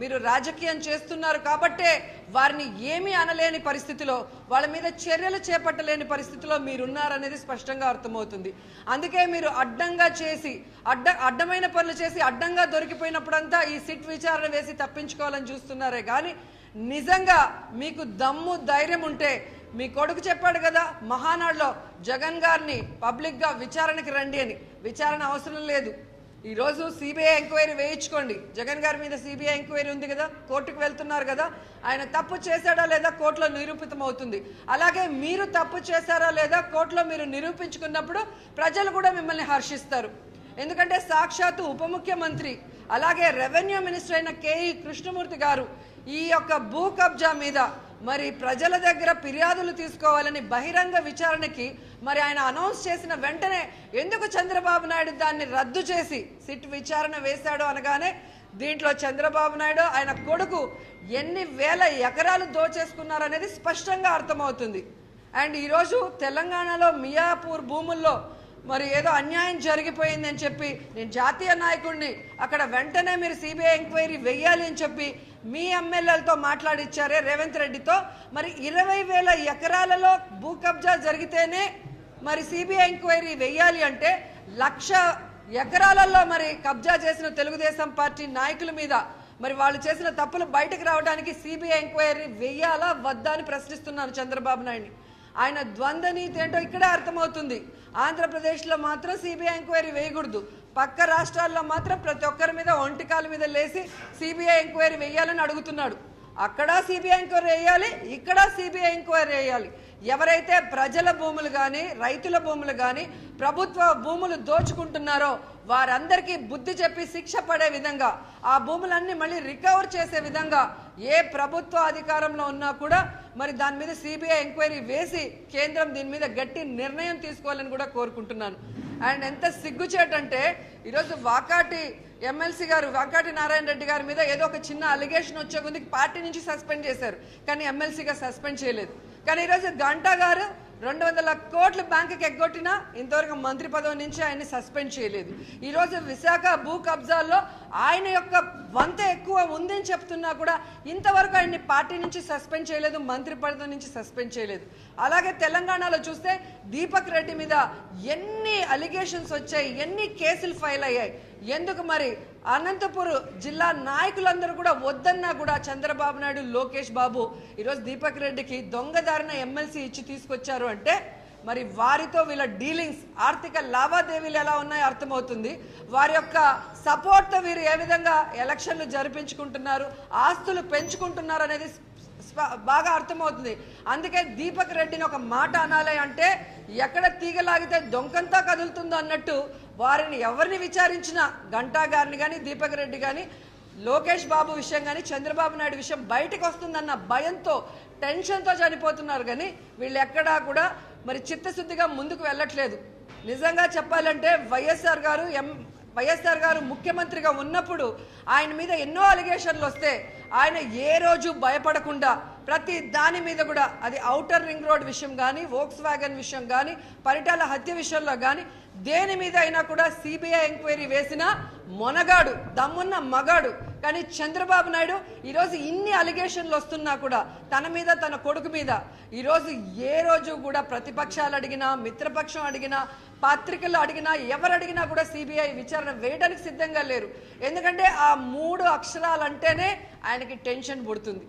మీరు రాజకీయం చేస్తున్నారు కాబట్టే వారిని ఏమీ అనలేని పరిస్థితిలో వాళ్ళ మీద చర్యలు చేపట్టలేని పరిస్థితిలో మీరున్నారనేది స్పష్టంగా అర్థమవుతుంది. అందుకే మీరు అడ్డంగా చేసి అడ్డ అడ్డమైన పనులు చేసి అడ్డంగా దొరికిపోయినప్పుడంతా ఈ సిట్ విచారణ వేసి తప్పించుకోవాలని చూస్తున్నారే కానీ నిజంగా మీకు దమ్ము ధైర్యం ఉంటే మీ కొడుకు చెప్పాడు కదా మహానాడులో జగన్ గారిని పబ్లిక్గా విచారణకి రండి అని. విచారణ అవసరం లేదు. ఈరోజు సిబిఐ ఎంక్వైరీ వేయించుకోండి. జగన్ గారి మీద సిబిఐ ఎంక్వైరీ ఉంది కదా కోర్టుకు వెళ్తున్నారు కదా ఆయన తప్పు చేశాడా లేదా కోర్టులో నిరూపితం అవుతుంది. అలాగే మీరు తప్పు చేశారా లేదా కోర్టులో మీరు నిరూపించుకున్నప్పుడు ప్రజలు కూడా మిమ్మల్ని హర్షిస్తారు. ఎందుకంటే సాక్షాత్తు ఉప ముఖ్యమంత్రి అలాగే రెవెన్యూ మినిస్టర్ అయిన కేఈ కృష్ణమూర్తి గారు ఈ యొక్క భూ కబ్జా మీద మరి ప్రజల దగ్గర ఫిర్యాదులు తీసుకోవాలని బహిరంగ విచారణకి మరి ఆయన అనౌన్స్ చేసిన వెంటనే ఎందుకు చంద్రబాబు నాయుడు దాన్ని రద్దు చేసి సిట్ విచారణ వేశాడు అనగానే దీంట్లో చంద్రబాబు నాయుడు ఆయన కొడుకు ఎన్ని వేల ఎకరాలు దోచేసుకున్నారనేది స్పష్టంగా అర్థమవుతుంది. అండ్ ఈరోజు తెలంగాణలో మియాపూర్ భూముల్లో మరి ఏదో అన్యాయం జరిగిపోయిందని చెప్పి నేను జాతీయ నాయకుడిని అక్కడ వెంటనే మీరు సిబిఐ ఎంక్వైరీ వెయ్యాలి అని చెప్పి మీ ఎమ్మెల్యేలతో మాట్లాడిచ్చారే రేవంత్ రెడ్డితో. మరి ఇరవై వేల ఎకరాలలో భూ కబ్జా జరిగితేనే మరి సిబిఐ ఎంక్వైరీ వెయ్యాలి అంటే లక్ష ఎకరాలలో మరి కబ్జా చేసిన తెలుగుదేశం పార్టీ నాయకుల మీద మరి వాళ్ళు చేసిన తప్పులు బయటకు రావడానికి సిబిఐ ఎంక్వైరీ వెయ్యాలా వద్దా అని ప్రశ్నిస్తున్నాను చంద్రబాబు నాయుడిని. ఆయన ద్వంద్వ నీతి ఏంటో ఇక్కడే అర్థమవుతుంది. ఆంధ్రప్రదేశ్లో మాత్రం సిబిఐ ఎంక్వైరీ వేయకూడదు. పక్క రాష్ట్రాల్లో మాత్రం ప్రతి ఒక్కరి మీద ఒంటికాల మీద లేచి సిబిఐ ఎంక్వైరీ వేయాలని అడుగుతున్నాడు. అక్కడ సిబిఐ ఎంక్వైరీ వేయాలి ఇక్కడ సిబిఐ ఎంక్వైరీ వేయాలి. ఎవరైతే ప్రజల భూములు కానీ రైతుల భూములు కానీ ప్రభుత్వ భూములు దోచుకుంటున్నారో వారందరికీ బుద్ధి చెప్పి శిక్ష పడే విధంగా ఆ భూములన్నీ మళ్ళీ రికవర్ చేసే విధంగా ఏ ప్రభుత్వ అధికారంలో ఉన్నా కూడా మరి దాని మీద సిబిఐ ఎంక్వైరీ వేసి కేంద్రం దీని మీద గట్టి నిర్ణయం తీసుకోవాలని కూడా కోరుకుంటున్నాను. అండ్ ఎంత సిగ్గుచేటంటే ఈరోజు వాకాటి ఎమ్మెల్సీ గారు వాకాటి నారాయణ రెడ్డి గారి మీద ఏదో ఒక చిన్న అలిగేషన్ వచ్చే ముందు పార్టీ నుంచి సస్పెండ్ చేశారు. కానీ ఎమ్మెల్సీగా సస్పెండ్ చేయలేదు. కానీ ఈరోజు గంటా గారు రెండు వందల కోట్ల బ్యాంకుకి ఎగ్గొట్టినా ఇంతవరకు మంత్రి పదవి నుంచి ఆయన్ని సస్పెండ్ చేయలేదు. ఈరోజు విశాఖ భూ కబ్జాల్లో ఆయన యొక్క వంత ఎక్కువ ఉందని చెప్తున్నా కూడా ఇంతవరకు ఆయన్ని పార్టీ నుంచి సస్పెండ్ చేయలేదు మంత్రి పదవి నుంచి సస్పెండ్ చేయలేదు. అలాగే తెలంగాణలో చూస్తే దీపక్ రెడ్డి మీద ఎన్ని అలిగేషన్స్ వచ్చాయి ఎన్ని కేసులు ఫైల్ అయ్యాయి. ఎందుకు మరి? అనంతపురం జిల్లా నాయకులందరూ కూడా వద్దన్నా కూడా చంద్రబాబు నాయుడు లోకేష్ బాబు ఈరోజు దీపక్ రెడ్డికి దొంగదారిన ఎమ్మెల్సీ ఇచ్చి తీసుకొచ్చారు అంటే మరి వారితో వీళ్ళ డీలింగ్స్ ఆర్థిక లావాదేవీలు ఎలా ఉన్నాయో అర్థమవుతుంది. వారి యొక్క సపోర్ట్తో వీరు ఏ విధంగా ఎలక్షన్లు జరిపించుకుంటున్నారు ఆస్తులు పెంచుకుంటున్నారు అనేది బాగా అర్థమవుతుంది. అందుకే దీపక్ రెడ్డిని ఒక మాట అనాలి అంటే ఎక్కడ తీగలాగితే దొంకంతా కదులుతుందో అన్నట్టు వారిని ఎవరిని విచారించినా గంటా గారిని కానీ దీపక్ రెడ్డి కానీ లోకేష్ బాబు విషయం కానీ చంద్రబాబు నాయుడు విషయం బయటకు వస్తుందన్న భయంతో టెన్షన్తో చనిపోతున్నారు కానీ వీళ్ళు ఎక్కడా కూడా మరి చిత్తశుద్ధిగా ముందుకు వెళ్ళట్లేదు. నిజంగా చెప్పాలంటే వైఎస్ఆర్ గారు ఎం వైఎస్ఆర్ గారు ముఖ్యమంత్రిగా ఉన్నప్పుడు ఆయన మీద ఎన్నో అలిగేషన్లు వస్తే ఆయన ఏ రోజు భయపడకుండా ప్రతి దాని మీద కూడా అది ఔటర్ రింగ్ రోడ్ విషయం కానీ వోక్స్ వ్యాగన్ విషయం కానీ పరిటాల హత్య విషయంలో కానీ దేని మీద అయినా కూడా సిబిఐ ఎంక్వైరీ వేసిన మొనగాడు దమ్మున్న మగాడు. కానీ చంద్రబాబు నాయుడు ఈరోజు ఇన్ని అలిగేషన్లు వస్తున్నా కూడా తన మీద తన కొడుకు మీద ఈరోజు ఏ రోజు కూడా ప్రతిపక్షాలు అడిగినా మిత్రపక్షం అడిగినా పత్రికలు అడిగినా ఎవరు అడిగినా కూడా సిబిఐ విచారణ వేయడానికి సిద్ధంగా లేరు. ఎందుకంటే ఆ మూడు అక్షరాలంటేనే ఆయనకి టెన్షన్ పుడుతుంది.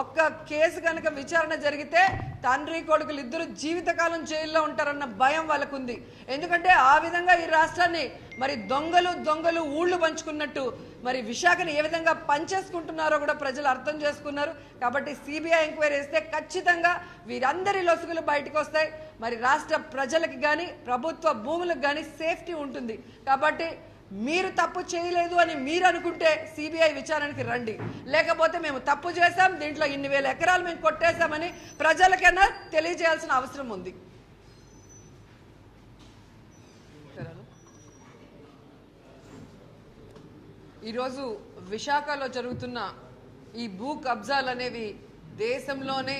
ఒక్క కేసు కనుక విచారణ జరిగితే తండ్రి కొడుకులు ఇద్దరు జీవితకాలం జైల్లో ఉంటారన్న భయం వాళ్ళకుంది. ఎందుకంటే ఆ విధంగా ఈ రాష్ట్రాన్ని మరి దొంగలు దొంగలు ఊళ్ళు పంచుకున్నట్టు మరి విశాఖని ఏ విధంగా పంచేసుకుంటున్నారో కూడా ప్రజలు అర్థం చేసుకున్నారు. కాబట్టి సిబిఐ ఎంక్వైరీ వేస్తే ఖచ్చితంగా వీరందరి లొసుగులు బయటకు వస్తాయి మరి రాష్ట్ర ప్రజలకి కానీ ప్రభుత్వ భూములకు కానీ సేఫ్టీ ఉంటుంది. కాబట్టి మీరు తప్పు చేయలేదు అని మీరు అనుకుంటే సిబిఐ విచారణకి రండి. లేకపోతే మేము తప్పు చేశాం దీంట్లో ఇన్ని వేల ఎకరాలు మేము కొట్టేశామని ప్రజలకైనా తెలియజేయాల్సిన అవసరం ఉంది. ఈరోజు విశాఖలో జరుగుతున్న ఈ భూ కబ్జాలు అనేవి దేశంలోనే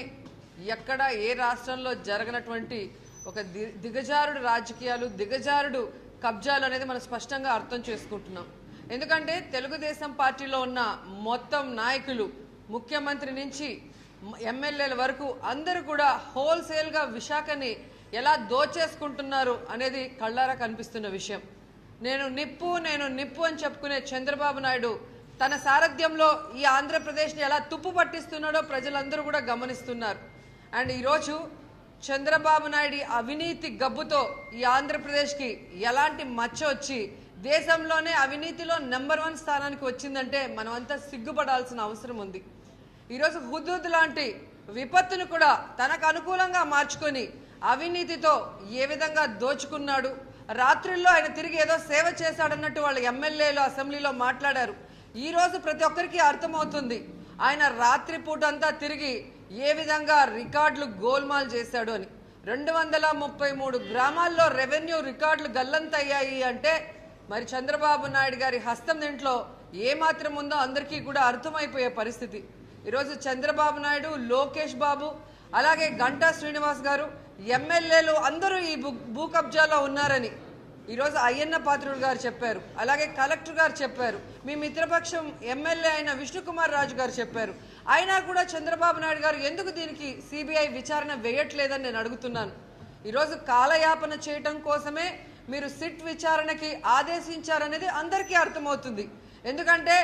ఎక్కడ ఏ రాష్ట్రంలో జరగనటువంటి ఒక ది దిగజారుడు రాజకీయాలు దిగజారుడు కబ్జాలు అనేది మనం స్పష్టంగా అర్థం చేసుకుంటున్నాం. ఎందుకంటే తెలుగుదేశం పార్టీలో ఉన్న మొత్తం నాయకులు ముఖ్యమంత్రి నుంచి ఎమ్మెల్యేల వరకు అందరూ కూడా హోల్సేల్గా విశాఖని ఎలా దోచేసుకుంటున్నారు అనేది కళ్ళారా కనిపిస్తున్న విషయం. నేను నిప్పు నేను నిప్పు అని చెప్పుకునే చంద్రబాబు నాయుడు తన సారథ్యంలో ఈ ఆంధ్రప్రదేశ్ని ఎలా తుప్పు పట్టిస్తున్నాడో ప్రజలందరూ కూడా గమనిస్తున్నారు. అండ్ ఈరోజు చంద్రబాబు నాయుడు అవినీతి గబ్బుతో ఈ ఆంధ్రప్రదేశ్కి ఎలాంటి మచ్చ వచ్చి దేశంలోనే అవినీతిలో నెంబర్ వన్ స్థానానికి వచ్చిందంటే మనమంతా సిగ్గుపడాల్సిన అవసరం ఉంది. ఈరోజు హుదూద్ లాంటి విపత్తును కూడా తనకు అనుకూలంగా మార్చుకొని అవినీతితో ఏ విధంగా దోచుకున్నాడు రాత్రుల్లో ఆయన తిరిగి ఏదో సేవ చేశాడన్నట్టు వాళ్ళ ఎమ్మెల్యేలు అసెంబ్లీలో మాట్లాడారు. ఈరోజు ప్రతి ఒక్కరికి అర్థమవుతుంది. ఆయన రాత్రి పూటంతా తిరిగి ఏ విధంగా రికార్డులు గోల్మాల్ చేశాడు అని. రెండు వందల ముప్పై మూడు గ్రామాల్లో రెవెన్యూ రికార్డులు గల్లంతయ్యాయి అంటే మరి చంద్రబాబు నాయుడు గారి హస్తం దీంట్లో ఏ మాత్రం ఉందో అందరికీ కూడా అర్థమైపోయే పరిస్థితి. ఈరోజు చంద్రబాబు నాయుడు లోకేష్ బాబు అలాగే గంటా శ్రీనివాస్ గారు ఎమ్మెల్యేలు అందరూ ఈ భూ భూ కబ్జాలో ఉన్నారని. ఈరోజు అయ్యన్న పాత్రుడు గారు చెప్పారు అలాగే కలెక్టర్ గారు చెప్పారు మీ మిత్రపక్షం ఎమ్మెల్యే అయిన విష్ణుకుమార్ రాజు గారు చెప్పారు. అయినా కూడా చంద్రబాబు నాయుడు గారు ఎందుకు దీనికి సిబిఐ విచారణ వేయట్లేదని నేను అడుగుతున్నాను. ఈరోజు కాలయాపన చేయటం కోసమే మీరు సిట్ విచారణకి ఆదేశించారనేది అందరికీ అర్థమవుతుంది. ఎందుకంటే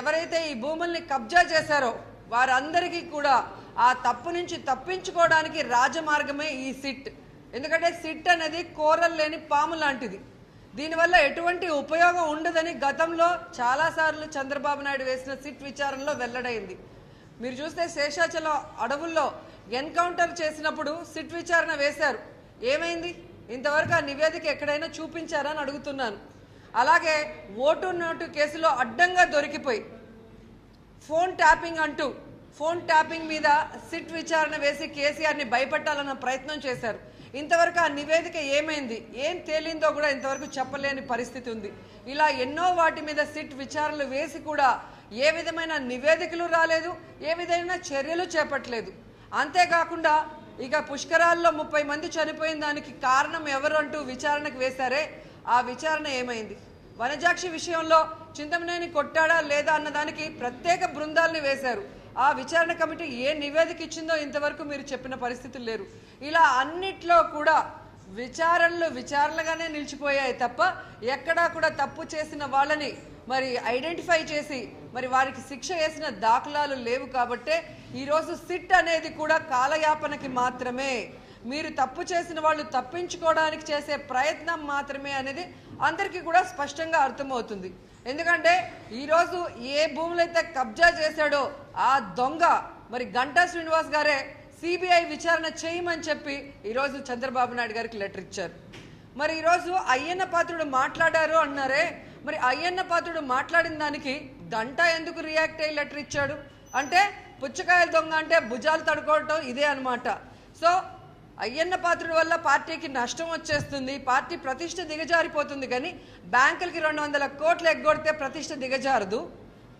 ఎవరైతే ఈ భూముల్ని కబ్జా చేశారో వారందరికీ కూడా ఆ తప్పు నుంచి తప్పించుకోవడానికి రాజమార్గమే ఈ సిట్. ఎందుకంటే సిట్ అనేది కోరలు లేని పాము లాంటిది. దీనివల్ల ఎటువంటి ఉపయోగం ఉండదని గతంలో చాలాసార్లు చంద్రబాబు నాయుడు వేసిన సిట్ విచారణలో వెల్లడైంది. మీరు చూస్తే శేషాచలం అడవుల్లో ఎన్కౌంటర్ చేసినప్పుడు సిట్ విచారణ వేశారు. ఏమైంది? ఇంతవరకు ఆ నివేదిక ఎక్కడైనా చూపించారని అడుగుతున్నాను. అలాగే ఓటు నోటు కేసులో అడ్డంగా దొరికిపోయి ఫోన్ ట్యాపింగ్ అంటూ ఫోన్ ట్యాపింగ్ మీద సిట్ విచారణ వేసి కేసీఆర్ని భయపెట్టాలన్న ప్రయత్నం చేశారు. ఇంతవరకు ఆ నివేదిక ఏమైంది? ఏం తేలిందో కూడా ఇంతవరకు చెప్పలేని పరిస్థితి ఉంది. ఇలా ఎన్నో వాటి మీద సిట్ విచారణలు వేసి కూడా ఏ విధమైన నివేదికలు రాలేదు ఏ విధమైన చర్యలు చేపట్టలేదు. అంతేకాకుండా ఇక పుష్కరాల్లో ముప్పై మంది చనిపోయిన దానికి కారణం ఎవరు అంటూ విచారణకు వేశారే? ఆ విచారణ ఏమైంది? వనజాక్షి విషయంలో చింతమనేని కొట్టాడా లేదా అన్నదానికి ప్రత్యేక బృందాల్ని వేశారు. ఆ విచారణ కమిటీ ఏ నివేదిక ఇచ్చిందో ఇంతవరకు మీరు చెప్పిన పరిస్థితులు లేరు. ఇలా అన్నిట్లో కూడా విచారణలు విచారణలుగానే నిలిచిపోయాయి తప్ప ఎక్కడా కూడా తప్పు చేసిన వాళ్ళని మరి ఐడెంటిఫై చేసి మరి వారికి శిక్ష వేసిన దాఖలాలు లేవు కాబట్టే ఈరోజు సిట్ అనేది కూడా కాలయాపనకి మాత్రమే. మీరు తప్పు చేసిన వాళ్ళు తప్పించుకోవడానికి చేసే ప్రయత్నం మాత్రమే అనేది అందరికీ కూడా స్పష్టంగా అర్థమవుతుంది. ఎందుకంటే ఈరోజు ఏ భూములైతే కబ్జా చేశాడో ఆ దొంగ మరి గంటా శ్రీనివాస్ గారే సిబిఐ విచారణ చేయమని చెప్పి ఈరోజు చంద్రబాబు నాయుడు గారికి లెటర్ ఇచ్చారు. మరి ఈరోజు అయ్యన్న పాత్రుడు మాట్లాడారు అన్నారే మరి అయ్యన్న పాత్రుడు మాట్లాడిన దానికి గంట ఎందుకు రియాక్ట్ అయ్యి లెటర్ ఇచ్చాడు? అంటే పుచ్చకాయల దొంగ అంటే భుజాలు తడుకోవటం ఇదే అన్నమాట. సో అయ్యన్న పాత్రుడు వల్ల పార్టీకి నష్టం వచ్చేస్తుంది. పార్టీ ప్రతిష్ట దిగజారిపోతుంది కానీ బ్యాంకులకి రెండు వందల కోట్లు ఎగ్గొడితే ప్రతిష్ట దిగజారదు.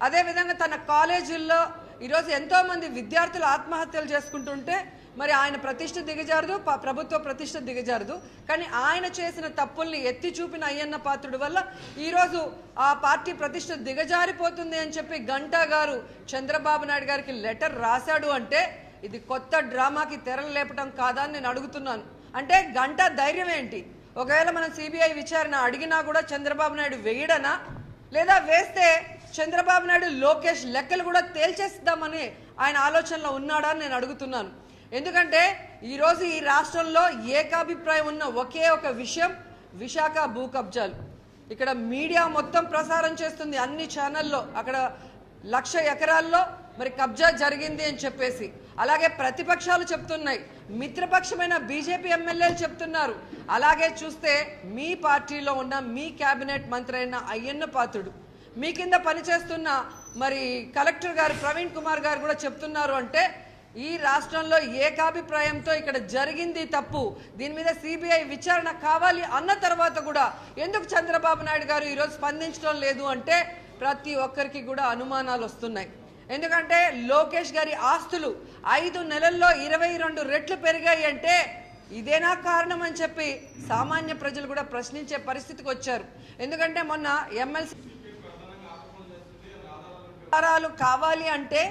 అదేవిధంగా తన కాలేజీల్లో ఈరోజు ఎంతోమంది విద్యార్థులు ఆత్మహత్యలు చేసుకుంటుంటే మరి ఆయన ప్రతిష్ట దిగజారదు ప్రభుత్వ ప్రతిష్ట దిగజారదు. కానీ ఆయన చేసిన తప్పుల్ని ఎత్తి చూపిన అయ్యన్న పాత్రుడు వల్ల ఈరోజు ఆ పార్టీ ప్రతిష్ట దిగజారిపోతుంది అని చెప్పి గంటా గారు చంద్రబాబు నాయుడు గారికి లెటర్ రాశాడు అంటే ఇది కొత్త డ్రామాకి తెరలు లేపటం కాదా అని నేను అడుగుతున్నాను. అంటే గంట ధైర్యం ఏంటి? ఒకవేళ మనం సిబిఐ విచారణ అడిగినా కూడా చంద్రబాబు నాయుడు వేయడనా? లేదా వేస్తే చంద్రబాబు నాయుడు లోకేష్ లెక్కలు కూడా తేల్చేస్తామని ఆయన ఆలోచనలో ఉన్నాడా అని నేను అడుగుతున్నాను. ఎందుకంటే ఈరోజు ఈ రాష్ట్రంలో ఏకాభిప్రాయం ఉన్న ఒకే ఒక విషయం విశాఖ భూ కబ్జాలు. ఇక్కడ మీడియా మొత్తం ప్రసారం చేస్తుంది అన్ని ఛానల్లో అక్కడ లక్ష ఎకరాల్లో మరి కబ్జా జరిగింది అని చెప్పేసి. అలాగే ప్రతిపక్షాలు చెప్తున్నాయి. మిత్రపక్షమైన బీజేపీ ఎమ్మెల్యేలు చెప్తున్నారు. అలాగే చూస్తే మీ పార్టీలో ఉన్న మీ కేబినెట్ మంత్రి అయిన అయ్యన్న పాత్రుడు. మీ కింద పనిచేస్తున్న మరి కలెక్టర్ గారు ప్రవీణ్ కుమార్ గారు కూడా చెప్తున్నారు అంటే ఈ రాష్ట్రంలో ఏకాభిప్రాయంతో ఇక్కడ జరిగింది తప్పు. దీని మీద సిబిఐ విచారణ కావాలి అన్న తర్వాత కూడా ఎందుకు చంద్రబాబు నాయుడు గారు ఈరోజు స్పందించడం లేదు అంటే ప్రతి ఒక్కరికి కూడా అనుమానాలు వస్తున్నాయి. ఎందుకంటే లోకేష్ గారి ఆస్తులు ఐదు నెలల్లో ఇరవై రెండు రెట్లు పెరిగాయి అంటే ఇదేనా కారణం అని చెప్పి సామాన్య ప్రజలు కూడా ప్రశ్నించే పరిస్థితికి వచ్చారు. ఎందుకంటే మొన్న ఎమ్మెల్సీ ఆధారాలు కావాలి అంటే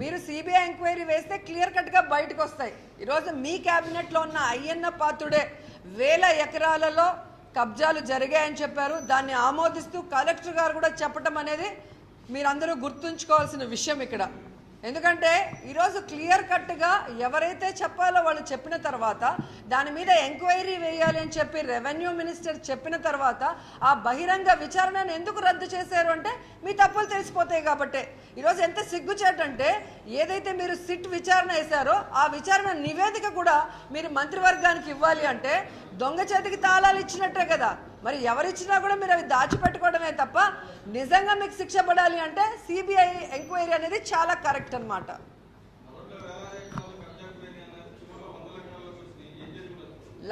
మీరు సిబిఐ ఎంక్వైరీ వేస్తే క్లియర్ కట్గా బయటకు వస్తాయి. ఈరోజు మీ కేబినెట్లో ఉన్న అయ్యన్న పాత్రుడే వేల ఎకరాలలో కబ్జాలు జరిగాయని చెప్పారు. దాన్ని ఆమోదిస్తూ కలెక్టర్ గారు కూడా చెప్పటం అనేది మీరందరూ గుర్తుంచుకోవాల్సిన విషయం ఇక్కడ. ఎందుకంటే ఈరోజు క్లియర్ కట్గా ఎవరైతే చెప్పాలో వాళ్ళు చెప్పిన తర్వాత దాని మీద ఎంక్వైరీ వేయాలి అని చెప్పి రెవెన్యూ మినిస్టర్ చెప్పిన తర్వాత ఆ బహిరంగ విచారణను ఎందుకు రద్దు చేశారు అంటే మీ తప్పులు తెలిసిపోతాయి కాబట్టి. ఈరోజు ఎంత సిగ్గుచేటంటే ఏదైతే మీరు సిట్ విచారణ వేశారో ఆ విచారణ నివేదిక కూడా మీరు మంత్రివర్గానికి ఇవ్వాలి అంటే దొంగ చేతికి తాళాలు ఇచ్చినట్టే కదా. మరి ఎవరిచ్చినా కూడా మీరు అవి దాచిపెట్టుకోవడమే తప్ప నిజంగా మీకు శిక్ష పడాలి అంటే సిబిఐ ఎంక్వైరీ అనేది చాలా కరెక్ట్ అన్నమాట.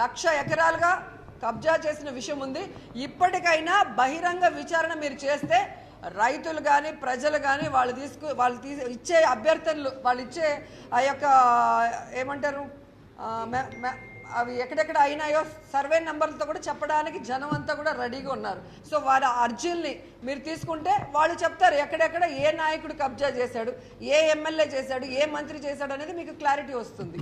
లక్ష ఎకరాలుగా కబ్జా చేసిన విషయం ఉంది. ఇప్పటికైనా బహిరంగ విచారణ మీరు చేస్తే రైతులు కానీ ప్రజలు కానీ వాళ్ళు తీసుకు వాళ్ళు తీసి ఇచ్చే అభ్యర్థనలు వాళ్ళు ఇచ్చే ఆ యొక్క ఏమంటారు? అవి ఎక్కడెక్కడ అయినాయో సర్వే నెంబర్లతో కూడా చెప్పడానికి జనం అంతా కూడా రెడీగా ఉన్నారు. సో వారి అర్జీల్ని మీరు తీసుకుంటే వాళ్ళు చెప్తారు ఎక్కడెక్కడ ఏ నాయకుడు కబ్జా చేశాడు ఏ ఎమ్మెల్యే చేశాడు ఏ మంత్రి చేశాడు అనేది మీకు క్లారిటీ వస్తుంది.